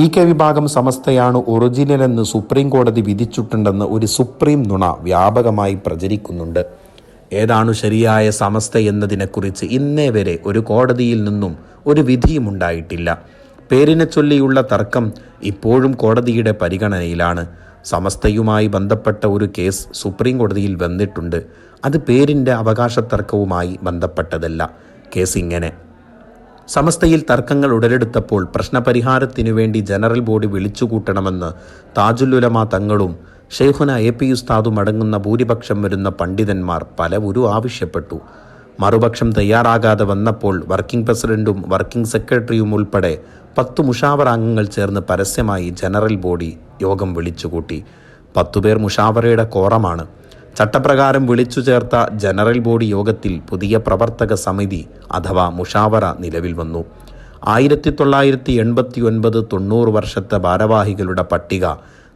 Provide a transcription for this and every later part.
E K വിഭാഗം സമസ്തയാണ് original എന്ന് supreme കോടതി വിധിച്ചിട്ടുണ്ടെന്ന് ഒരു സുപ്രീം നുണ വ്യാപകമായി പ്രചരിക്കുന്നുണ്ട്. ഏതാണ് ശരിയായ സമസ്ത എന്നതിനെക്കുറിച്ച് ഇന്നേ വരെ ഒരു കോടതിയിൽ നിന്നും ഒരു വിധിയും ഉണ്ടായിട്ടില്ല. പേരിനെ ചൊല്ലിയുള്ള തർക്കം ഇപ്പോഴും കോടതിയുടെ പരിഗണനയിലാണ്. സമസ്തയുമായി ബന്ധപ്പെട്ട ഒരു കേസ് സുപ്രീം കോടതിയിൽ വന്നിട്ടുണ്ട്. അത് പേരിന്റെ അവകാശ തർക്കവുമായി ബന്ധപ്പെട്ടതല്ല. കേസ് ഇങ്ങനെ. സമസ്തയിൽ തർക്കങ്ങൾ ഉടലെടുത്തപ്പോൾ പ്രശ്നപരിഹാരത്തിനു വേണ്ടി ജനറൽ ബോഡി വിളിച്ചുകൂട്ടണമെന്ന് താജുല്ലുലമ തങ്ങളും ഷെയ്ഖുന എ പി ഉസ്താദും അടങ്ങുന്ന ഭൂരിപക്ഷം വരുന്ന പണ്ഡിതന്മാർ പലവുരു ആവശ്യപ്പെട്ടു. മറുപക്ഷം തയ്യാറാകാതെ വന്നപ്പോൾ വർക്കിംഗ് പ്രസിഡന്റും വർക്കിംഗ് സെക്രട്ടറിയും ഉൾപ്പെടെ പത്തു മുഷാവറ അംഗങ്ങൾ ചേർന്ന് പരസ്യമായി ജനറൽ ബോഡി യോഗം വിളിച്ചുകൂട്ടി. പത്തുപേർ മുഷാവറയുടെ കോറമാണ്. ചട്ടപ്രകാരം വിളിച്ചു ചേർത്ത ജനറൽ ബോഡി യോഗത്തിൽ പുതിയ പ്രവർത്തക സമിതി അഥവാ മുഷാവറ നിലവിൽ വന്നു. ആയിരത്തി തൊള്ളായിരത്തി എൺപത്തി ഒൻപത് തൊണ്ണൂറ് വർഷത്തെ ഭാരവാഹികളുടെ പട്ടിക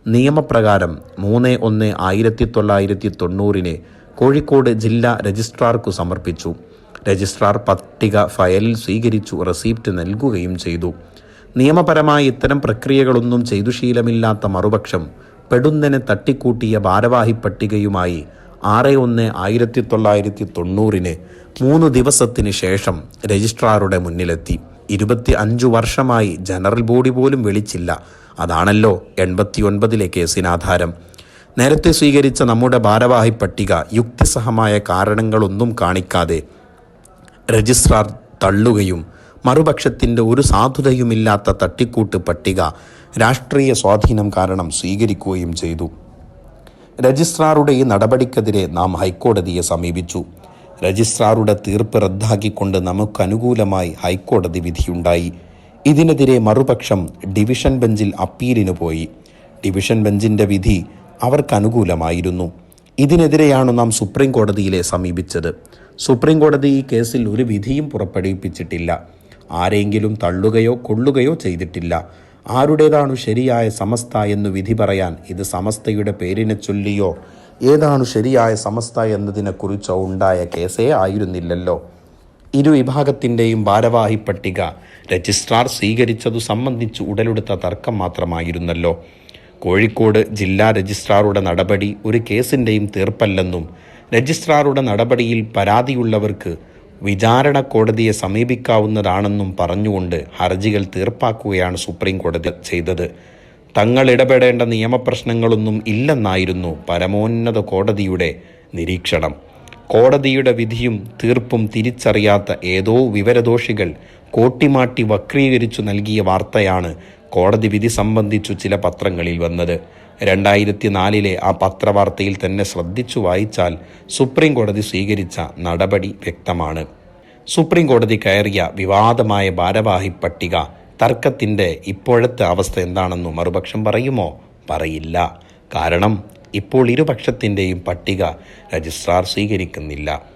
നിയമപ്രകാരം മൂന്ന് ഒന്ന് ആയിരത്തി തൊള്ളായിരത്തി തൊണ്ണൂറിന് കോഴിക്കോട് ജില്ലാ രജിസ്ട്രാർക്കു സമർപ്പിച്ചു. രജിസ്ട്രാർ പട്ടിക ഫയലിൽ സ്വീകരിച്ചു റെസീപ്റ്റ് നൽകുകയും ചെയ്തു. നിയമപരമായി ഇത്തരം പ്രക്രിയകളൊന്നും ചെയ്തു ശീലമില്ലാത്ത മറുപക്ഷം പെടുന്നനെ തട്ടിക്കൂട്ടിയ ഭാരവാഹി പട്ടികയുമായി ആറ് ഒന്ന് ആയിരത്തി തൊള്ളായിരത്തി തൊണ്ണൂറിന് മൂന്ന് ദിവസത്തിന് ശേഷം രജിസ്ട്രാറുടെ മുന്നിലെത്തി. ഇരുപത്തി അഞ്ചു വർഷമായി ജനറൽ ബോഡി പോലും വിളിച്ചില്ല. അതാണല്ലോ എൺപത്തി ഒൻപതിലെ കേസിനാധാരം. നേരത്തെ സ്വീകരിച്ച നമ്മുടെ ഭാരവാഹി പട്ടിക യുക്തിസഹമായ കാരണങ്ങളൊന്നും കാണിക്കാതെ രജിസ്ട്രാർ തള്ളുകയും മറുപക്ഷത്തിന്റെ ഒരു സാധുതയുമില്ലാത്ത തട്ടിക്കൂട്ട് പട്ടിക രാഷ്ട്രീയ സ്വാധീനം കാരണം സ്വീകരിക്കുകയും ചെയ്തു. രജിസ്ട്രാറുടെ ഈ നടപടിക്കെതിരെ നാം ഹൈക്കോടതിയെ സമീപിച്ചു. രജിസ്ട്രാറുടെ തീർപ്പ് റദ്ദാക്കിക്കൊണ്ട് നമുക്കനുകൂലമായി ഹൈക്കോടതി വിധിയുണ്ടായി. ഇതിനെതിരെ മറുപക്ഷം ഡിവിഷൻ ബെഞ്ചിൽ അപ്പീലിന് പോയി. ഡിവിഷൻ ബെഞ്ചിന്റെ വിധി അവർക്കനുകൂലമായിരുന്നു ഇതിനെതിരെയാണ് നാം സുപ്രീം കോടതിയിലെ സമീപിച്ചത്. സുപ്രീം കോടതി ഈ കേസിൽ ഒരു വിധിയും പുറപ്പെടുവിപ്പിച്ചിട്ടില്ല. ആരെങ്കിലും തള്ളുകയോ കൊള്ളുകയോ ചെയ്തിട്ടില്ല. ആരുടേതാണു ശരിയായ സമസ്ത എന്നു വിധി പറയാൻ ഇത് സമസ്തയുടെ പേരിനെ ചൊല്ലിയോ? ഏതാണു ശരിയായ സമസ്ത എന്നതിനെക്കുറിച്ചോ ഉണ്ടായ കേസേ ആയിരുന്നില്ലല്ലോ. ഇരു വിഭാഗത്തിന്റെയും ഭാരവാഹി പട്ടിക രജിസ്ട്രാർ സ്വീകരിച്ചതു സംബന്ധിച്ച് ഉടലെടുത്ത തർക്കം മാത്രമായിരുന്നല്ലോ. കോഴിക്കോട് ജില്ലാ രജിസ്ട്രാറുടെ നടപടി ഒരു കേസിന്റെയും തീർപ്പല്ലെന്നും രജിസ്ട്രാറുടെ നടപടിയിൽ പരാതിയുള്ളവർക്ക് വിചാരണ കോടതിയെ സമീപിക്കാവുന്നതാണെന്നും പറഞ്ഞുകൊണ്ട് ഹർജികൾ തീർപ്പാക്കുകയാണ് സുപ്രീം കോടതി ചെയ്തത്. തങ്ങൾ ഇടപെടേണ്ട നിയമപ്രശ്നങ്ങളൊന്നും ഇല്ലെന്നായിരുന്നു പരമോന്നത കോടതിയുടെ നിരീക്ഷണം. കോടതിയുടെ വിധിയും തീർപ്പും തിരിച്ചറിയാത്ത ഏതോ വിവരദോഷികൾ കോട്ടിമാട്ടി വക്രീകരിച്ചു നൽകിയ വാർത്തയാണ് കോടതി വിധി സംബന്ധിച്ചു ചില പത്രങ്ങളിൽ വന്നത്. രണ്ടായിരത്തി നാലിലെ ആ പത്രവാർത്തയിൽ തന്നെ ശ്രദ്ധിച്ചു വായിച്ചാൽ സുപ്രീം കോടതി സ്വീകരിച്ച നടപടി വ്യക്തമാണ്. സുപ്രീം കോടതി കയറിയ വിവാദമായ ഭാരവാഹി പട്ടിക തർക്കത്തിന്റെ ഇപ്പോഴത്തെ അവസ്ഥ എന്താണെന്ന് മറുപക്ഷം പറയുമോ? പറയില്ല. കാരണം ഇപ്പോൾ ഇരുപക്ഷത്തിന്റെയും പട്ടിക രജിസ്ട്രാർ സ്വീകരിക്കുന്നില്ല.